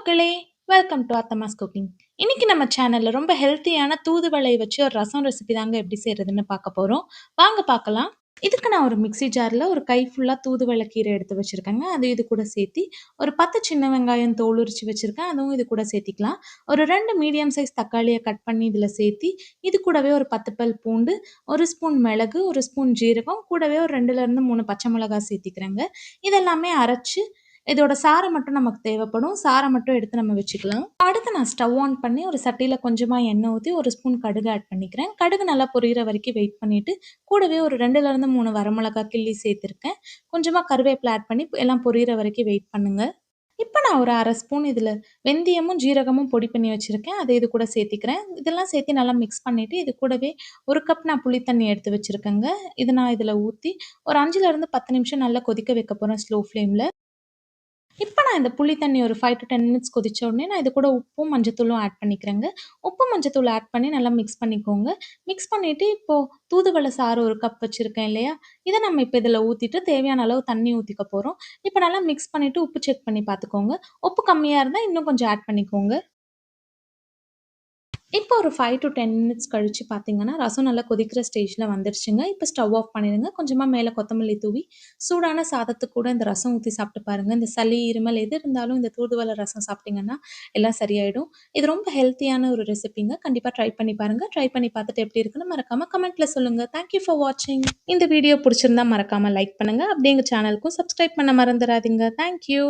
மக்களே! Welcome to அத்தமாஸ் cooking. இன்னைக்கு நம்ம சேனலில் ரொம்ப ஹெல்த்தியான தூதுவளை வச்சு ஒரு ரசம் ரெசிபி தாங்க எப்படி செய்கிறதுன்னு பார்க்க போகிறோம் வாங்க பார்க்கலாம். இதுக்கு நான் ஒரு மிக்ஸி ஜார்ல ஒரு கை ஃபுல்லாக தூதுவளை கீரை எடுத்து வச்சுருக்கேங்க அது இது கூட சேர்த்தி, ஒரு 10 சின்ன வெங்காயம் தோல் உரிச்சு வச்சுருக்கேன் அதுவும் இது கூட சேர்த்திக்கலாம். ஒரு ரெண்டு மீடியம் சைஸ் தக்காளியை கட் பண்ணி இதில் சேர்த்தி, இது கூடவே ஒரு 10 பல் பூண்டு, ஒரு ஸ்பூன் மிளகு, ஒரு ஸ்பூன் ஜீரகம், கூடவே ஒரு 2லேருந்து 3 பச்சை மிளகாய் சேர்த்திக்கிறேங்க. இதெல்லாமே அரைச்சு இதோட சாரம் மட்டும் நமக்கு தேவைப்படும். சாரம் மட்டும் எடுத்து நம்ம வச்சுக்கலாம். அடுத்து நான் ஸ்டவ் ஆன் பண்ணி ஒரு சட்டியில் கொஞ்சமாக எண்ணெய் ஊற்றி ஒரு ஸ்பூன் கடுகு ஆட் பண்ணிக்கிறேன். கடுகு நல்லா பொரியிற வரைக்கும் வெயிட் பண்ணிட்டு, கூடவே ஒரு 2லேருந்து 3 வரமிளகாய் கிள்ளி சேர்த்துருக்கேன் கொஞ்சமாக கருவேப்பிலை ஆட் பண்ணி எல்லாம் பொரியிற வரைக்கும் வெயிட் பண்ணுங்கள் இப்போ நான் ஒரு அரை ஸ்பூன் இதில் வெந்தயமும், ஜீரகமும் பொடி பண்ணி வச்சுருக்கேன் அதை இது கூட சேர்த்திக்கிறேன். இதெல்லாம் சேர்த்து நல்லா மிக்ஸ் பண்ணிவிட்டு இது கூடவே ஒரு கப் நான் புளி தண்ணி எடுத்து வச்சுருக்கேங்க இது நான் இதில் ஊற்றி ஒரு 5லேருந்து 10 நிமிஷம் நல்லா கொதிக்க வைக்க போகிறேன் ஸ்லோ ஃப்ளேமில் இப்போ நான் இந்த புளி தண்ணி ஒரு ஃபைவ் டு டென் மினிட்ஸ் கொதிச்ச உடனே நான் இது கூட உப்பும், மஞ்சத்தூளும் ஆட் பண்ணிக்கிறேங்க. உப்பு, மஞ்சத்தூள் ஆட் பண்ணி நல்லா மிக்ஸ் பண்ணிக்கோங்க. மிக்ஸ் பண்ணிவிட்டு இப்போது தூதுவளை சாறு ஒரு கப் வச்சுருக்கேன் இல்லையா? இதை நம்ம இப்போ இதில் ஊற்றிட்டு தேவையான அளவு தண்ணி ஊற்றிக்க போகிறோம் இப்போ நல்லா மிக்ஸ் பண்ணிவிட்டு உப்பு செக் பண்ணி பார்த்துக்கோங்க. உப்பு கம்மியாக இருந்தால் இன்னும் கொஞ்சம் ஆட் பண்ணிக்கோங்க. இப்போ ஒரு ஃபைவ் டூ 10 மினிட்ஸ் கழித்து பார்த்தீங்கன்னா, ரசம் நல்லா கொதிக்கிற ஸ்டேஜில் வந்துருச்சுங்க. இப்போ ஸ்டவ் ஆஃப் பண்ணிடுங்க. கொஞ்சமாக மேலே கொத்தமல்லி தூவி, சூடான சாதத்துக்கு கூட இந்த ரசம் ஊற்றி சாப்பிட்டு பாருங்க. இந்த சளி, இருமல் எது இருந்தாலும் இந்த தூதுவளை ரசம் சாப்பிட்டீங்கன்னா, எல்லாம் சரியாயிடும். இது ரொம்ப ஹெல்த்தியான ஒரு ரெசிபிங்க. கண்டிப்பாக ட்ரை பண்ணி பாருங்கள் ட்ரை பண்ணி பார்த்துட்டு எப்படி இருக்குன்னு மறக்காமல் கமெண்ட்டில் சொல்லுங்கள் தேங்க் யூ ஃபார் வாட்சிங். இந்த வீடியோ பிடிச்சிருந்தா மறக்காமல் லைக் பண்ணுங்கள் அப்படியே எங்கள் சேனலுக்கும் சப்ஸ்கிரைப் பண்ண மறந்துடாதீங்க தேங்க் யூ.